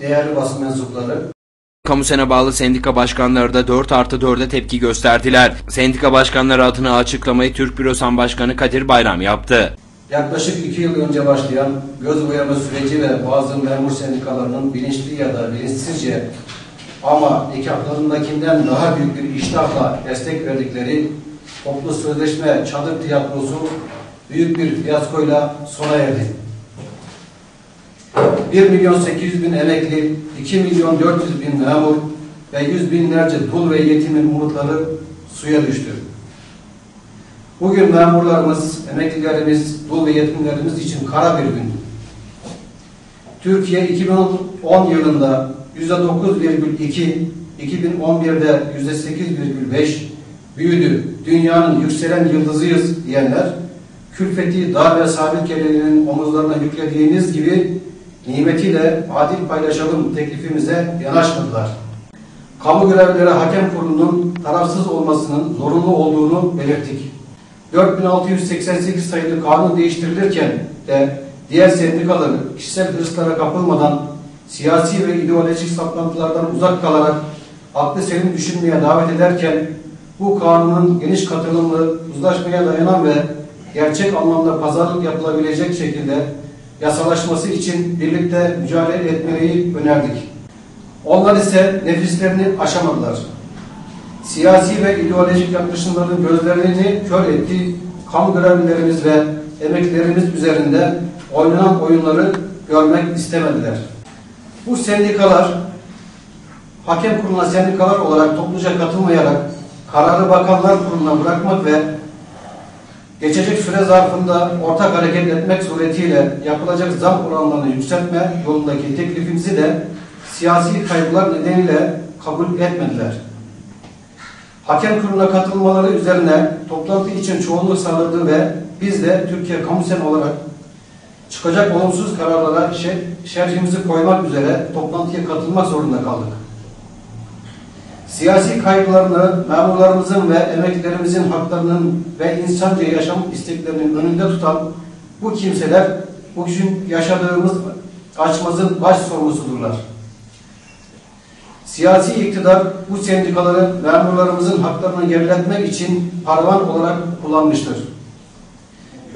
değerli basın mensupları, Kamusene bağlı sendika başkanları da 4 artı 4'e tepki gösterdiler. Sendika başkanları adına açıklamayı Türk Bürosan Başkanı Kadir Bayram yaptı. yaklaşık iki yıl önce başlayan göz boyama süreci ve bazı memur sendikalarının bilinçli ya da bilinçsizce ama nikahlarındakinden daha büyük bir iştahla destek verdikleri toplu sözleşme çadır tiyatrosu büyük bir fiyaskoyla sona erdi. 1 milyon 800 bin emekli, 2 milyon 400 bin memur ve yüz binlerce dul ve yetimin umutları suya düştü. Bugün memurlarımız, emeklilerimiz, dul ve yetimlerimiz için kara bir gün. Türkiye 2010 yılında %9,2, 2011'de %8,5 büyüdü. Dünyanın yükselen yıldızıyız diyenler, külfeti dar ve sabit gelirinin omuzlarına yüklediğiniz gibi nimetiyle adil paylaşalım teklifimize yanaşmadılar. Kamu görevlileri hakem kurulunun tarafsız olmasının zorunlu olduğunu belirttik. 4688 sayılı kanun değiştirilirken de diğer sendikaları kişisel hırslara kapılmadan siyasi ve ideolojik saplantılardan uzak kalarak aklı selim düşünmeye davet ederken bu kanunun geniş katılımlı, uzlaşmaya dayanan ve gerçek anlamda pazarlık yapılabilecek şekilde yasalaşması için birlikte mücadele etmeyi önerdik. Onlar ise nefislerini aşamadılar. Siyasi ve ideolojik yaklaşımların gözlerini kör etti. Kamu görevlilerimiz ve emeklilerimiz üzerinde oynanan oyunları görmek istemediler. Bu sendikalar hakem kuruluna sendikalar olarak topluca katılmayarak kararı bakanlar kuruluna bırakmak ve geçecek süre zarfında ortak hareket etmek suretiyle yapılacak zam oranlarını yükseltme yolundaki teklifimizi de siyasi kaygılar nedeniyle kabul etmediler. Hakem kuruluna katılmaları üzerine toplantı için çoğunluk sağladı ve biz de Türkiye Kamusen olarak çıkacak olumsuz kararlara şerhimizi koymak üzere toplantıya katılmak zorunda kaldık. Siyasi kaygılarını memurlarımızın ve emeklilerimizin haklarının ve insanca yaşam isteklerinin önünde tutan bu kimseler bugün yaşadığımız açmazın baş sorumlusudurlar. Siyasi iktidar bu sendikaları memurlarımızın haklarını geriletmek için paravan olarak kullanmıştır.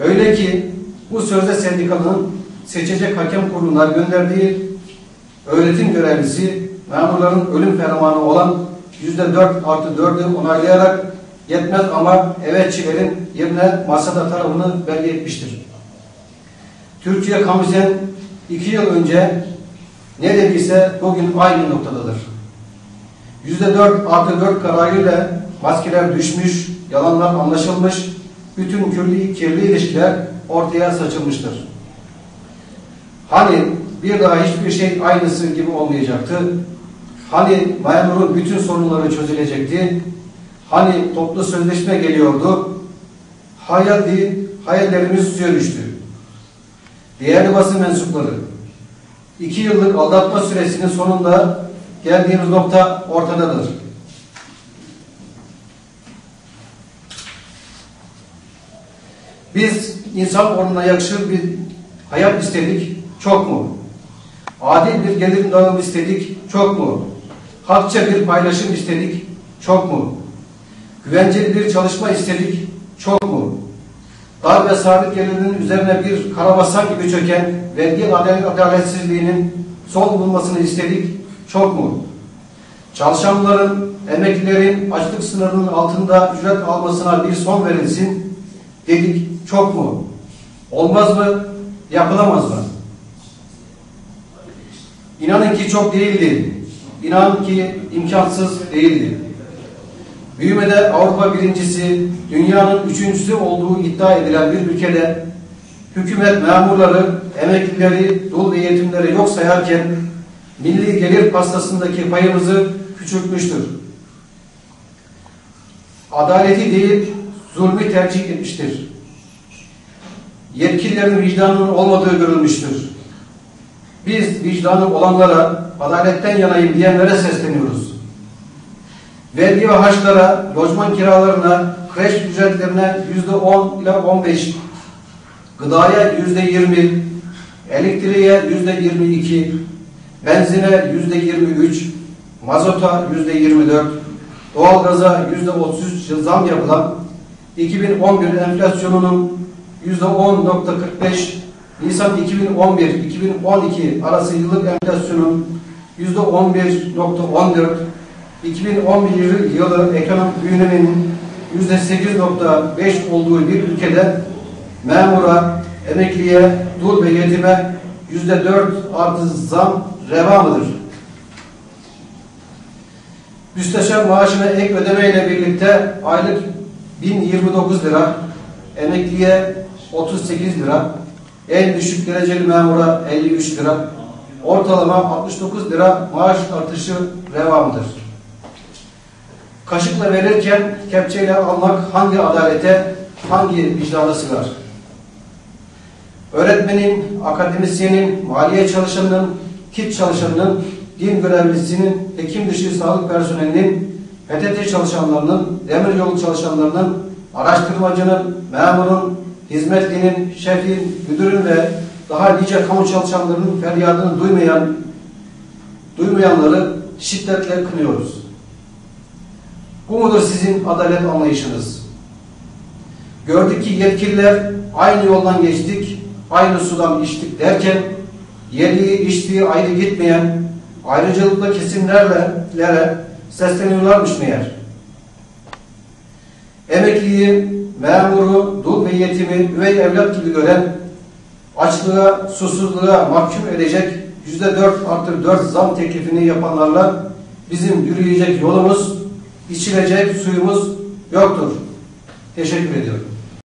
Öyle ki bu sözde sendikanın seçecek hakem kuruluna gönderdiği öğretim görevlisi memurların ölüm fermanı olan yüzde dört artı dördü onaylayarak yetmez ama evetçilerin yerine masada tarafını belli etmiştir. Türkiye Kamusen iki yıl önce ne dediyse bugün aynı noktadadır. Yüzde dört artı dört kararıyla maskeler düşmüş, yalanlar anlaşılmış, bütün kirli, kirli ilişkiler ortaya saçılmıştır. Hani bir daha hiçbir şey aynısı gibi olmayacaktı. Hani memurun bütün sorunları çözülecekti. Hani toplu sözleşme geliyordu. Hayal değil, hayallerimiz suya düştü. Değerli basın mensupları, iki yıllık aldatma süresinin sonunda geldiğimiz nokta ortadadır. Biz insan onuna yakışır bir hayat istedik, çok mu? Adil bir gelir dağılımı istedik, çok mu? Hakça bir paylaşım istedik, çok mu? Güvenceli bir çalışma istedik, çok mu? Dar ve sabit gelirinin üzerine bir karabasan gibi çöken vergi adaletsizliğinin son bulmasını istedik, çok mu? Çalışanların, emeklilerin açlık sınırının altında ücret almasına bir son verilsin dedik, çok mu? Olmaz mı? Yapılamaz mı? İnanın ki çok değildi. İnanın ki imkansız değildi. Büyümede Avrupa birincisi, dünyanın üçüncüsü olduğu iddia edilen bir ülkede hükümet memurları, emeklileri, dul ve yetimleri yok sayarken milli gelir pastasındaki payımızı küçültmüştür. Adaleti değil, zulmü tercih etmiştir. Yetkililerin vicdanının olmadığı görülmüştür. Biz vicdanı olanlara, adaletten yanayım diyenlere sesleniyoruz. Vergi ve harçlara, lojman kiralarına, kreş ücretlerine yüzde on ile on beş, gıdaya yüzde yirmi, elektriğe yüzde yirmi iki, benzine yüzde 23, mazota yüzde 24, doğalgaza yüzde 33 zam yapılan 2011 enflasyonunun yüzde 10.45, Nisan 2011-2012 arası yıllık enflasyonun yüzde 11.14, 2011 yılı ekonomik büyümenin yüzde 8.5 olduğu bir ülkede memura, emekliye, dul ve yetime yüzde 4 artı zam reva mıdır? Müsteşar maaşına ek ödemeyle birlikte aylık 1029 lira, emekliye 38 lira, en düşük dereceli memura 53 lira, ortalama 69 lira maaş artışı revamdır. Kaşıkla verirken kepçeyle almak hangi adalete, hangi vicdana sığar? Öğretmenin, akademisyenin, maliye çalışanının, kit çalışanının, din görevlisinin, hekim dışı sağlık personelinin, PTT çalışanlarının, demiryolu çalışanlarının, araştırmacının, memurun, hizmetlinin, şefin, müdürün ve daha nice kamu çalışanlarının feryadını duymayan, duymayanları şiddetle kınıyoruz. Bu mudur sizin adalet anlayışınız? Gördük ki yetkililer aynı yoldan geçtik, aynı sudan içtik derken yediği içtiği ayrı gitmeyen ayrıcalıklı kesimlerle lere sesleniyorlarmış meğer. Emekliyi, memuru, dul ve yetimi üvey evlat gibi gören açlığa, susuzluğa mahkum edecek yüzde dört artı dört zam teklifini yapanlarla bizim yürüyecek yolumuz, içilecek suyumuz yoktur. Teşekkür ediyorum.